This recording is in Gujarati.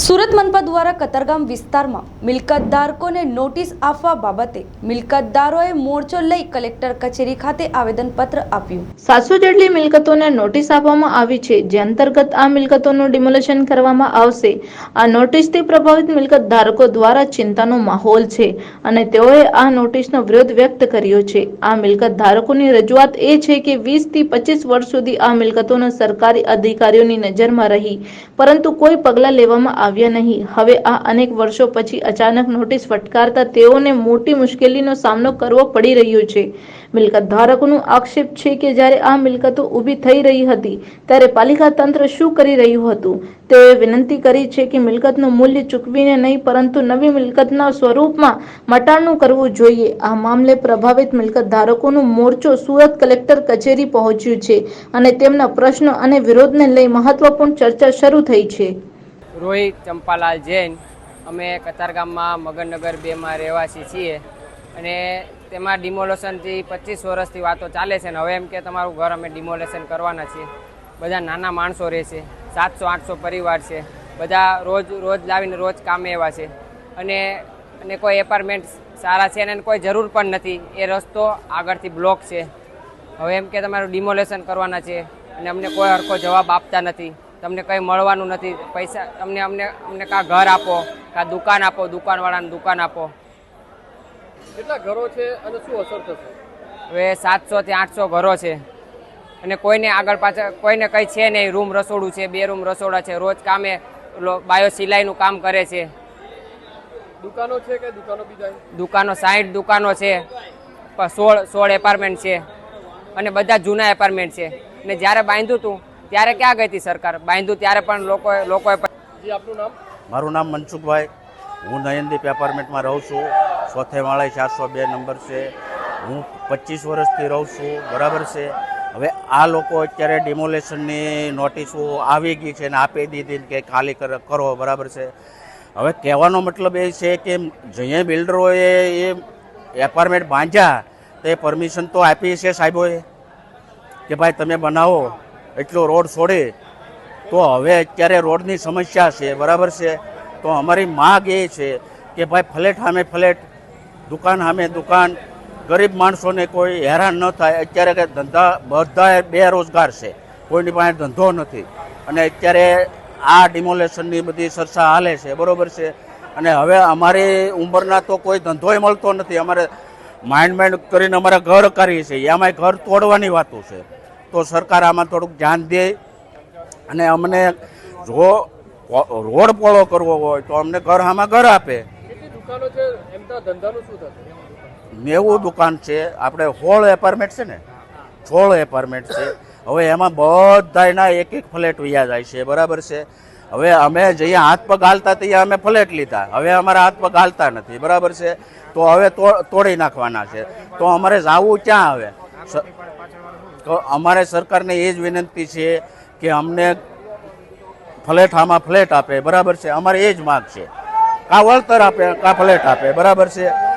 સુરત મનપા દ્વારા કતરગામ વિસ્તારમાં મિલકત ધારકોને નોટિસ આપવા બાબતે મિલકતદારોએ મોરચો લઈ કલેક્ટર કચેરી ખાતે આવેદનપત્ર આપ્યું. સાતસો જેટલી મિલકતોને નોટિસ આપવામાં આવી છે, જે અંતર્ગત આ મિલકતોનું ડિમોલેશન કરવામાં આવશે. આ નોટિસથી પ્રભાવિત મિલકત ધારકો દ્વારા ચિંતાનો માહોલ છે અને તેઓએ આ નોટિસનો વિરોધ વ્યક્ત કર્યો છે. આ મિલકત ધારકોની રજૂઆત એ છે કે વીસથી પચીસ વર્ષ સુધી આ મિલકતોનો સરકારી અધિકારીઓની નજરમાં રહી, પરંતુ કોઈ પગલાં લેવામાં આવ્યા નહીં. હવે આ અનેક વર્ષો પછી અચાનક નોટિસ ફટકારતા તેઓને મોટી મુશ્કેલીનો સામનો કરવો પડી રહ્યો છે. મિલકત ધારકોનું આક્ષેપ છે કે જ્યારે આ મિલકતો ઊભી થઈ રહી હતી, ત્યારે પાલિકા તંત્ર શું કરી રહ્યું હતું? તેઓએ વિનંતી કરી છે કે મિલકતનું મૂલ્ય ચૂકવીને નહીં, પરંતુ નવી મિલકતના સ્વરૂપમાં મટાણું કરવું જોઈએ. આ મામલે પ્રભાવિત મિલકત ધારકોનું મોરચો સુરત કલેક્ટર કચેરી પહોંચ્યું છે અને તેમના પ્રશ્નો અને વિરોધને લઈ મહત્વપૂર્ણ ચર્ચા શરૂ થઈ છે. રોહિત ચંપાલાલ જૈન. અમે કતારગામમાં મગનનગર બેમાં રહેવાસી છીએ. અને તેમાં ડિમોલેશનથી પચીસ વર્ષથી વાતો ચાલે છે ને હવે એમ કે તમારું ઘર અમે ડિમોલેશન કરવાના છીએ. બધા નાના માણસો રહે છે. સાતસો, આઠસો પરિવાર છે. બધા રોજ રોજ લાવીને રોજ કામે એવા છે. અને અને કોઈ એપાર્ટમેન્ટ સારા છે અને કોઈ જરૂર પણ નથી. એ રસ્તો આગળથી બ્લોક છે. હવે એમ કે તમારું ડિમોલેશન કરવાના છે. અને અમને કોઈ હરખો જવાબ આપતા નથી. તમને કંઈ મળવાનું નથી. પૈસા તમને અમને અમને કાં ઘર આપો કાં દુકાન આપો દુકાનવાળાને દુકાન આપો. કેટલા ઘરો છે અને શું અસર થશે? હવે સાતસોથી આઠસો ઘરો છે. અને કોઈને આગળ પાછળ કોઈને કંઈ છે નહીં. રૂમ રસોડું છે બે રૂમ રસોડા છે. રોજ કામે બાયો સિલાઈનું કામ કરે છે. દુકાનો છે કે દુકાનો બીજા? દુકાનો સાઠ દુકાનો છે. સોળ સોળ એપાર્ટમેન્ટ છે. અને બધા જૂના એપાર્ટમેન્ટ છે. ને જ્યારે બાંધ્યું હતું ત્યારે ક્યાં ગઈ હતી સરકાર? બાંધ્યું ત્યારે પણ લોકોએ લોકોએ આપનું નામ? મારું નામ મનસુખભાઈ. હું નયનદીપ એપાર્ટમેન્ટમાં રહું છું. ચોથે માળે ચારસો બે નંબર છે. હું પચીસ વર્ષથી રહું છું. બરાબર છે. હવે આ લોકો અત્યારે ડિમોલેશનની નોટિસો આવી ગઈ છે ને આપી દીધી કે ખાલી કર- કરો બરાબર છે. હવે કહેવાનો મતલબ એ છે કે જે બિલ્ડરોએ એ એપાર્ટમેન્ટ બાંધ્યા તો એ પરમિશન તો આપી છે સાહેબોએ કે ભાઈ તમે બનાવો. એટલો રોડ છોડે, તો હવે અત્યારે રોડની સમસ્યા છે, બરાબર છે? તો અમારી માગ એ છે કે ભાઈ ફ્લેટ સામે ફ્લેટ, દુકાન સામે દુકાન, ગરીબ માણસોને કોઈ હેરાન ન થાય. અત્યારે કે ધંધા બધા બેરોજગાર છે, કોઈની પાસે ધંધો નથી. અને અત્યારે આ ડિમોલેશનની બધી ચર્ચા હાલે છે, બરાબર છે? અને હવે અમારી ઉંમરના તો કોઈ ધંધોય મળતો નથી. અમારે માઇન્ડ માઇન્ડ કરીને અમારે ઘર કરીએ છીએ. એમાંય ઘર તોડવાની વાતો છે. તો સરકાર આમાં થોડુંક ધ્યાન દે અને અમને જો રોડ પોળો કરવો હોય તો અમને ઘર આમાં ઘર આપે. નેવું દુકાન છે. આપણે હોળ એપાર્ટમેન્ટ છે ને? છોળ એપાર્ટમેન્ટ છે. હવે એમાં બધાયના એક એક ફ્લેટ વૈયા જાય છે. બરાબર છે? હવે અમે જઈએ હાથ પગ હાલતા ત્યાં અમે ફ્લેટ લીધા. હવે અમારા હાથ પગ હાલતા નથી. બરાબર છે? તો હવે તોડી નાખવાના છે. તો અમારે જાવું ક્યાં આવે અમારે સરકારને એ જ વિનંતી છે કે અમને ફ્લેટ આમાં ફ્લેટ આપે, બરાબર છે? અમારે એ જ માગ છે. કાં વળતર આપે, કાં ફ્લેટ આપે, બરાબર છે?